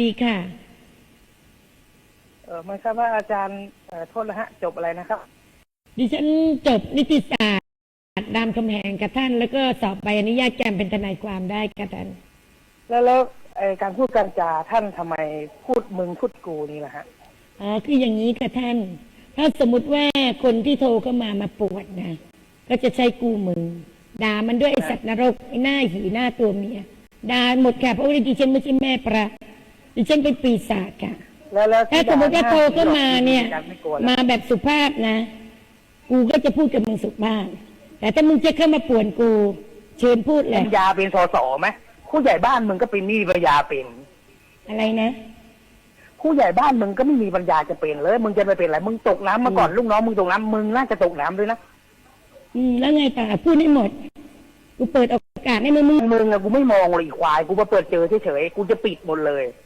ดีค่ะ เออไม่ทราบว่าอาจารย์เอ่อโทษนะฮะ จบอะไรนะครับ ดิฉันจบนิติศาสตร์รามคำแหงกับท่าน แล้วก็สอบใบอนุญาตแกมเป็นทนายความได้กับท่านแล้วแล้วไอการพูดการจาท่านทำไมพูดมึงพูดกูนี่แหละฮะ อ๋อคืออย่างนี้ค่ะท่าน ถ้าสมมติว่าคนที่โทรเข้ามามาปวดนะก็จะใช้กูมึงด่ามันด้วยไอสัตว์นรกไอหน้าหีหน้าตัวเมียด่าหมดค่ะเพราะว่าดิฉันไม่ใช่แม่พระ ดิฉันเป็นปีศาจค่ะแล้วแล้วถ้าสมมติว่าโทรเข้ามาเนี่ยอาจารไม่กลัวแล้วมาแบบสุภาพนะ กูก็จะพูดกับมึงสุภาพ แต่ถ้ามึงจะเข้ามาป่วนกู เชิญพูดเลปัยญญาเป็นสสไหมผู้ใหญ่บ้านมึงก็เป็นหนี้ปัญญาเป็น อะไรนะ ผู้ใหญ่บ้านมึงก็ไม่มีปัญญาจะเป็นเลย มึงจะไปเป็นอะไรมึงตกน้ำมาก่อนลูกน้องมึงตกน้ำมึงน่าจะตกน้ำด้วยนะอืมแล้วไงต่อพูดให้หมดกูเปิดโอกาสให้มึงมึงมึงอะกูไม่มองเลยอีควาย กูมาเปิดเจอเฉยๆกูจะปิดหมดเลย